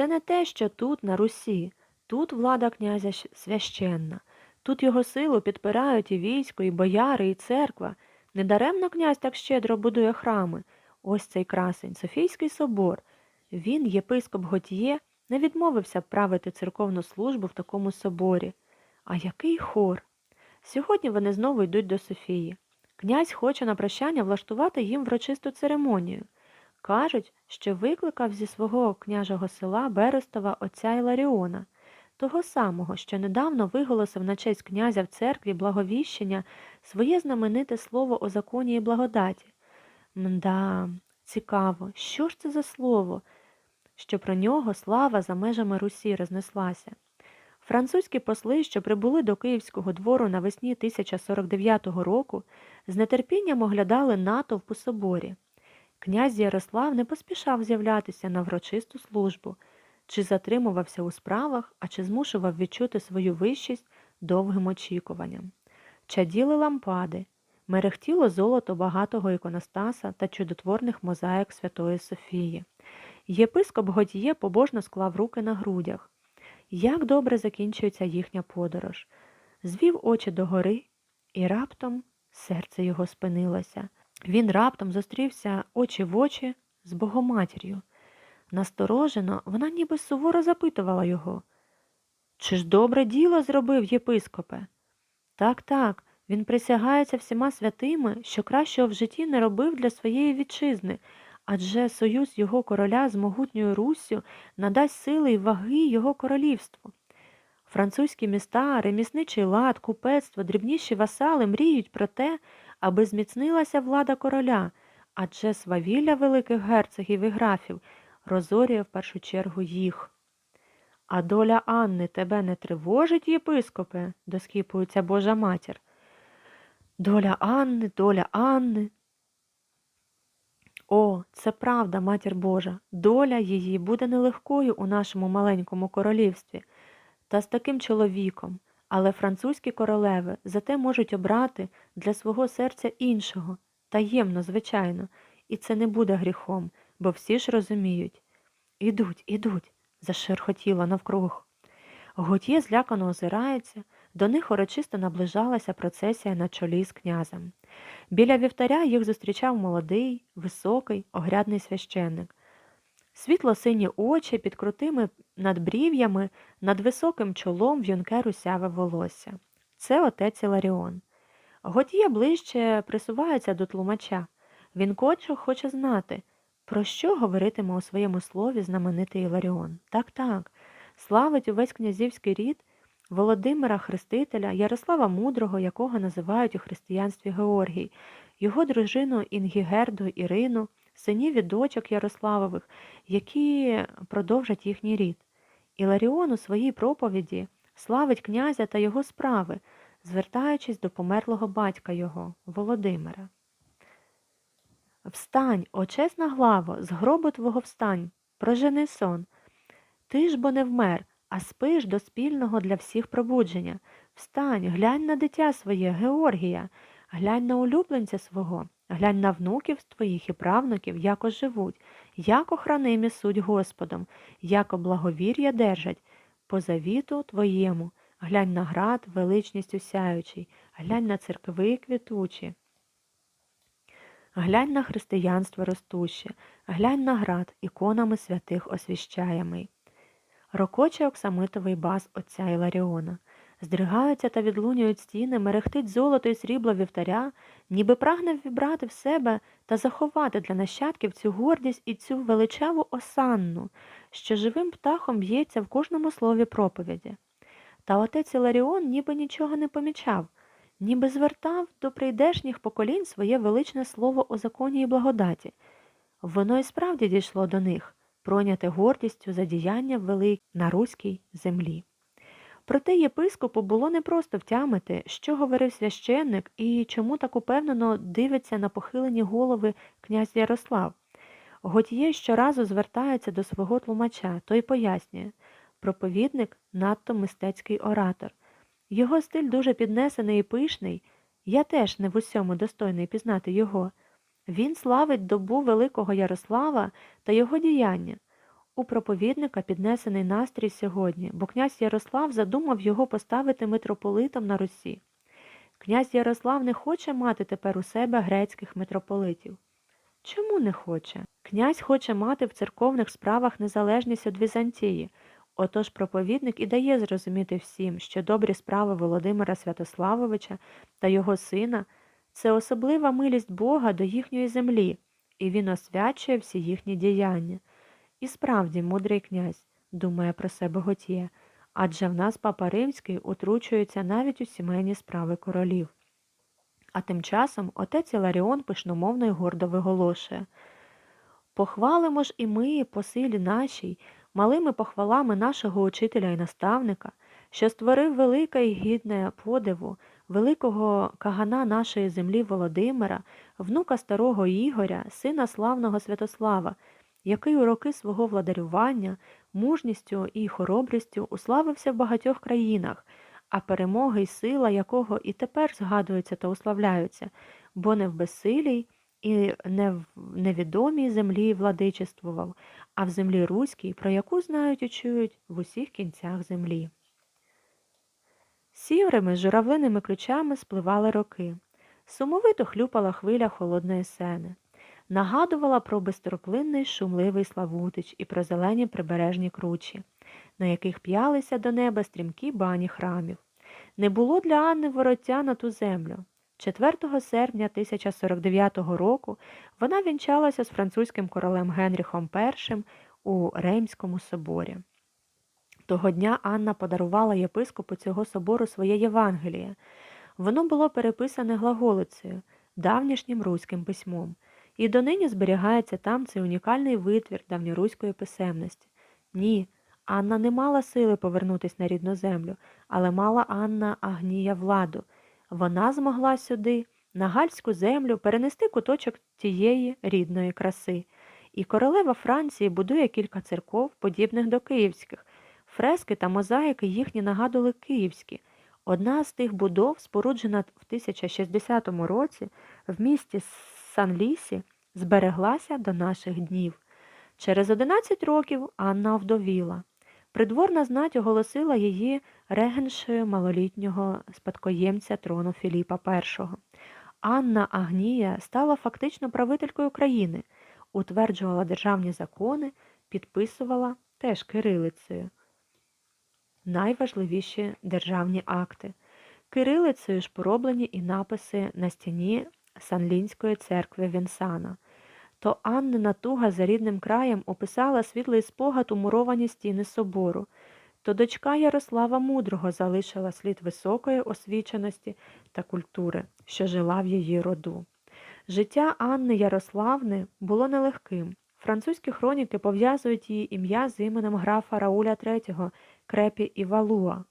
Це не те, що тут, на Русі, тут влада князя священна, тут його силу підпирають і військо, і бояри, і церква. Недаремно князь так щедро будує храми. Ось цей красень, Софійський собор. Він, єпископ Готьє, не відмовився правити церковну службу в такому соборі. А який хор! Сьогодні вони знову йдуть до Софії. Князь хоче на прощання влаштувати їм врочисту церемонію. Кажуть, що викликав зі свого княжого села Берестова отця Іларіона, того самого, що недавно виголосив на честь князя в церкві благовіщення своє знамените слово о законі і благодаті. Мда, цікаво, що ж це за слово, що про нього слава за межами Русі рознеслася. Французькі посли, що прибули до Київського двору навесні 1049 року, з нетерпінням оглядали натовп у соборі. Князь Ярослав не поспішав з'являтися на врочисту службу, чи затримувався у справах, а чи змушував відчути свою вищість довгим очікуванням. Чаділи лампади, мерехтіло золото багатого іконостаса та чудотворних мозаїк Святої Софії. Єпископ Готіє побожно склав руки на грудях. Як добре закінчується їхня подорож. Звів очі догори, і раптом серце його спинилося. Він раптом зустрівся очі в очі з Богоматір'ю. Насторожено вона ніби суворо запитувала його. Чи ж добре діло зробив єпископе? Так, так, він присягається всіма святими, що кращого в житті не робив для своєї вітчизни, адже союз його короля з могутньою Руссю надасть сили й ваги його королівству. Французькі міста, ремісничий лад, купецтво, дрібніші васали мріють про те, аби зміцнилася влада короля, адже свавілля великих герцогів і графів розорює в першу чергу їх. А доля Анни тебе не тривожить, єпископе, доскіпується Божа матір. Доля Анни, доля Анни. О, це правда, матір Божа, доля її буде нелегкою у нашому маленькому королівстві, та з таким чоловіком, але французькі королеви зате можуть обрати для свого серця іншого, таємно, звичайно, і це не буде гріхом, бо всі ж розуміють. Ідуть, ідуть, зашерхотіло навкруг. Готє злякано озирається, до них урочисто наближалася процесія на чолі з князем. Біля вівтаря їх зустрічав молодий, високий, огрядний священник. Світло-сині очі під крутими надбрів'ями, над високим чолом в'юнке русяве волосся. Це отець Іларіон. Готє ближче присувається до тлумача. Він коче хоче знати, про що говоритиме у своєму слові знаменитий Іларіон. Так, так, славить увесь князівський рід Володимира Хрестителя, Ярослава Мудрого, якого називають у християнстві Георгій, його дружину Інгігерду Ірину, синів і дочок Ярославових, які продовжать їхній рід. Іларіон у своїй проповіді славить князя та його справи, звертаючись до померлого батька його, Володимира. Встань, о чесна главо, з гробу твого встань, прожени сон. Ти ж бо не вмер, а спиш до спільного для всіх пробудження. Встань, глянь на дитя своє, Георгія, глянь на улюбленця свого, глянь на внуків твоїх і правнуків, яко живуть, яко хранимі суть Господом, яко благовір'я держать, по завіту твоєму, глянь на град, величність усяючий, глянь на церкви квітучі. Глянь на християнство ростуще, глянь на град, іконами святих освіщаємий. Рокоче оксамитовий бас отця Іларіона. Здригаються та відлунюють стіни, мерехтить золото і срібло вівтаря, ніби прагне вібрати в себе та заховати для нащадків цю гордість і цю величаву осанну, що живим птахом б'ється в кожному слові проповіді. Та отець Іларіон ніби нічого не помічав, ніби звертав до прийдешніх поколінь своє величне слово о законі і благодаті. Воно і справді дійшло до них, пройняте гордістю за діяння велик на руській землі. Проте єпископу було непросто втямити, що говорив священник і чому так упевнено дивиться на похилені голови князь Ярослав. Готіє щоразу звертається до свого тлумача, той пояснює проповідник надто мистецький оратор. Його стиль дуже піднесений і пишний, я теж не в усьому достойний пізнати його. Він славить добу Великого Ярослава та його діяння. У проповідника піднесений настрій сьогодні, бо князь Ярослав задумав його поставити митрополитом на Русі. Князь Ярослав не хоче мати тепер у себе грецьких митрополитів. Чому не хоче? Князь хоче мати в церковних справах незалежність від Візантії. Отож проповідник і дає зрозуміти всім, що добрі справи Володимира Святославовича та його сина це особлива милість Бога до їхньої землі, і він освячує всі їхні діяння. І справді, мудрий князь, думає про себе Готє, адже в нас папа Римський утручується навіть у сімейні справи королів. А тим часом отець Іларіон пишномовно й гордо виголошує Похвалимо ж і ми, по силі нашій, малими похвалами нашого учителя і наставника, що створив велике і гідне подиву великого кагана нашої землі Володимира, внука старого Ігоря, сина славного Святослава, який у роки свого владарювання, мужністю і хоробрістю уславився в багатьох країнах, а перемоги й сила якого і тепер згадуються та уславляються, бо не в безсилій і не в невідомій землі владичествував, а в землі руській, про яку знають і чують в усіх кінцях землі. Сірими журавлиними ключами спливали роки. Сумовито хлюпала хвиля холодної сени, нагадувала про безтроплинний шумливий Славутич і про зелені прибережні кручі, на яких п'ялися до неба стрімкі бані храмів. Не було для Анни вороття на ту землю. 4 серпня 1049 року вона вінчалася з французьким королем Генріхом І у Реймському соборі. Того дня Анна подарувала єпископу цього собору своє Євангеліє. Воно було переписане глаголицею, давнішнім руським письмом, і донині зберігається там цей унікальний витвір давньоруської писемності. Ні, Анна не мала сили повернутися на рідну землю, але мала Анна Агнія владу. Вона змогла сюди, на гальську землю, перенести куточок тієї рідної краси. І королева Франції будує кілька церков, подібних до київських. Фрески та мозаїки їхні нагадували київські. Одна з тих будов, споруджена в 1060 році в місті Сан-Лісі, збереглася до наших днів. Через 11 років Анна овдовіла. Придворна знать оголосила її регеншею малолітнього спадкоємця трону Філіпа І. Анна Агнія стала фактично правителькою країни, утверджувала державні закони, підписувала теж кирилицею найважливіші державні акти. Кирилицею ж пороблені і написи на стіні Санлінської церкви Вінсана. То Аннина туга за рідним краєм описала світлий спогад у муровані стіни собору, то дочка Ярослава Мудрого залишила слід високої освіченості та культури, що жила в її роду. Життя Анни Ярославни було нелегким. Французькі хроніки пов'язують її ім'я з іменем графа Рауля III, Крепі і Валуа.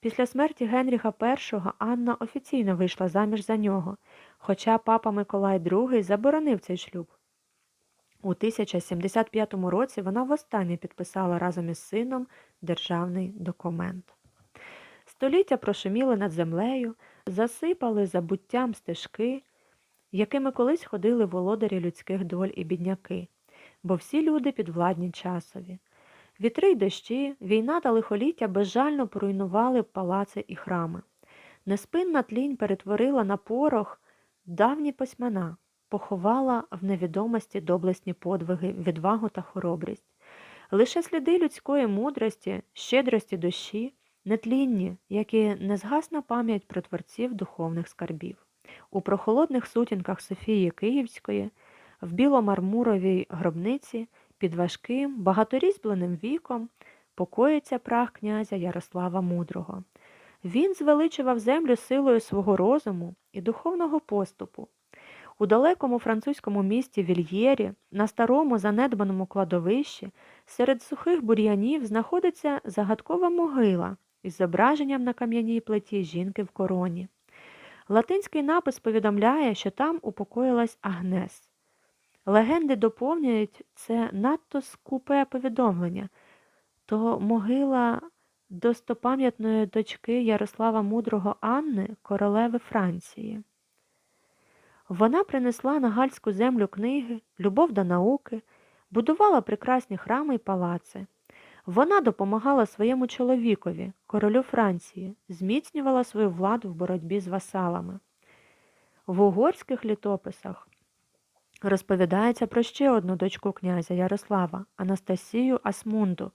Після смерті Генріха І Анна офіційно вийшла заміж за нього, хоча папа Миколай II заборонив цей шлюб. У 1075 році вона востаннє підписала разом із сином державний документ. Століття прошуміли над землею, засипали забуттям стежки, якими колись ходили володарі людських доль і бідняки, бо всі люди підвладні часові. Вітри й дощі, війна та лихоліття безжально поруйнували палаци і храми. Неспинна тлінь перетворила на порох давні письмена, поховала в невідомості доблесні подвиги, відвагу та хоробрість. Лише сліди людської мудрості, щедрості душі, нетлінні, як і незгасна пам'ять про творців духовних скарбів. У прохолодних сутінках Софії Київської, в біломармуровій гробниці під важким, багаторізьбленим віком покоїться прах князя Ярослава Мудрого. Він звеличував землю силою свого розуму і духовного поступу. У далекому французькому місті Вільєрі, на старому занедбаному кладовищі, серед сухих бур'янів знаходиться загадкова могила із зображенням на кам'яній плиті жінки в короні. Латинський напис повідомляє, що там упокоїлась Агнес. Легенди доповнюють це надто скупе повідомлення, то могила достопам'ятної дочки Ярослава Мудрого Анни, королеви Франції. Вона принесла на гальську землю книги, любов до науки, будувала прекрасні храми й палаци. Вона допомагала своєму чоловікові, королю Франції, зміцнювала свою владу в боротьбі з васалами. В угорських літописах розповідається про ще одну дочку князя Ярослава Анастасію Асмунду.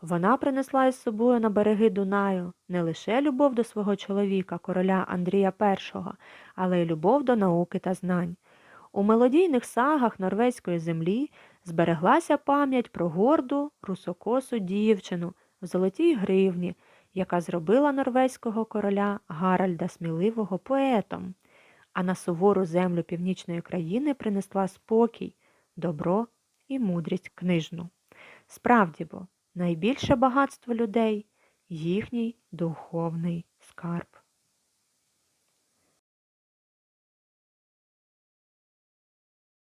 Вона принесла із собою на береги Дунаю не лише любов до свого чоловіка, короля Андрія І, але й любов до науки та знань. У мелодійних сагах норвезької землі збереглася пам'ять про горду русокосу дівчину в золотій гривні, яка зробила норвезького короля Гаральда Сміливого поетом, а на сувору землю північної країни принесла спокій, добро і мудрість книжну. Справді бо, найбільше багатство людей їхній духовний скарб.